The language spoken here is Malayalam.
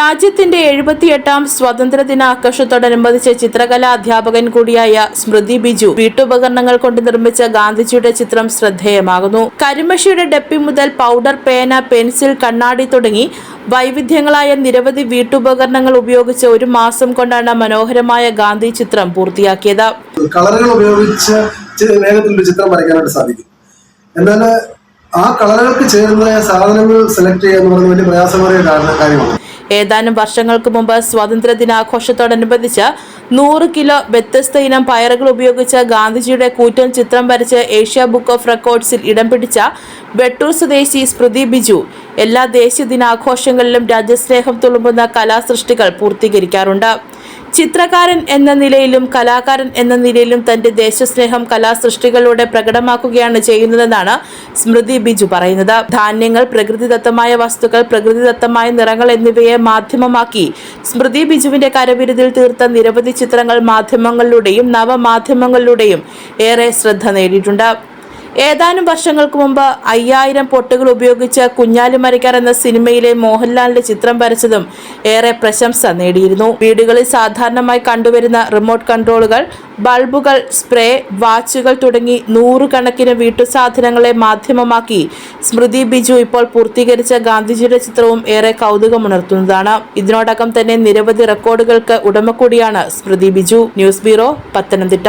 രാജ്യത്തിന്റെ എഴുപത്തിയെട്ടാം സ്വാതന്ത്ര്യ ദിനാഘോഷത്തോടനുബന്ധിച്ച് ചിത്രകലാ അധ്യാപകൻ കൂടിയായ സ്മൃതി ബിജു വീട്ടുപകരണങ്ങൾ കൊണ്ട് നിർമ്മിച്ച ഗാന്ധിജിയുടെ ചിത്രം ശ്രദ്ധേയമാകുന്നു. കരിമഷിയുടെ ഡപ്പി മുതൽ പൗഡർ പേന പെൻസിൽ കണ്ണാടി തുടങ്ങി വൈവിധ്യങ്ങളായ നിരവധി വീട്ടുപകരണങ്ങൾ ഉപയോഗിച്ച് ഒരു മാസം കൊണ്ടാണ് മനോഹരമായ ഗാന്ധി ചിത്രം പൂർത്തിയാക്കിയത്. കളറുകൾ ഉപയോഗിച്ച് ചിത്രം വരയ്ക്കാനായിട്ട് സാധിക്കും. എന്നാൽ ആ കളറുകൾക്ക് ചേരുന്ന സാധനങ്ങൾ സെലക്ട് ചെയ്യുക എന്ന് പറയുന്നത് വലിയ പ്രയാസമേറിയ കാര്യമാണ്. ഏതാനും വർഷങ്ങൾക്ക് മുമ്പ് സ്വാതന്ത്ര്യ ദിനാഘോഷത്തോടനുബന്ധിച്ച് നൂറ് കിലോ വ്യത്യസ്ത ഇനം പയറുകൾ ഉപയോഗിച്ച് ഗാന്ധിജിയുടെ കൂറ്റൻ ചിത്രം വരച്ച് ഏഷ്യ ബുക്ക് ഓഫ് റെക്കോർഡ്സിൽ ഇടം പിടിച്ച വെട്ടൂർ സ്വദേശി സ്മൃതി ബിജു എല്ലാ ദേശീയ ദിനാഘോഷങ്ങളിലും രാജ്യസ്നേഹം തുളുമ്പുന്ന കലാസൃഷ്ടികൾ പൂർത്തീകരിക്കാറുണ്ട്. ചിത്രകാരൻ എന്ന നിലയിലും കലാകാരൻ എന്ന നിലയിലും തന്റെ ദേശസ്നേഹം കലാസൃഷ്ടികളിലൂടെ പ്രകടമാക്കുകയാണ് ചെയ്യുന്നതെന്നാണ് സ്മൃതി ബിജു പറയുന്നത്. ധാന്യങ്ങൾ പ്രകൃതിദത്തമായ വസ്തുക്കൾ പ്രകൃതിദത്തമായ നിറങ്ങൾ എന്നിവയെ മാധ്യമമാക്കി സ്മൃതി ബിജുവിന്റെ കരവിരുതിൽ തീർത്ത നിരവധി ചിത്രങ്ങൾ മാധ്യമങ്ങളിലൂടെയും നവമാധ്യമങ്ങളിലൂടെയും ഏറെ ശ്രദ്ധ നേടിയിട്ടുണ്ട്. ഏതാനും വർഷങ്ങൾക്ക് മുമ്പ് അയ്യായിരം പൊട്ടുകൾ ഉപയോഗിച്ച് കുഞ്ഞാലി മരക്കാർ എന്ന സിനിമയിലെ മോഹൻലാലിന്റെ ചിത്രം വരച്ചതും ഏറെ പ്രശംസ നേടിയിരുന്നു. വീടുകളിൽ സാധാരണമായി കണ്ടുവരുന്ന റിമോട്ട് കൺട്രോളുകൾ ബൾബുകൾ സ്പ്രേ വാച്ചുകൾ തുടങ്ങി നൂറുകണക്കിന് വീട്ടുസാധനങ്ങളെ മാധ്യമമാക്കി സ്മൃതി ബിജു ഇപ്പോൾ പൂർത്തീകരിച്ച ഗാന്ധിജിയുടെ ചിത്രവും ഏറെ കൗതുകമുണർത്തുന്നതാണ്. ഇതിനോടകം തന്നെ നിരവധി റെക്കോർഡുകൾക്ക് ഉടമ കൂടിയാണ് Smriti Biju. News bureau Pathanamthitta.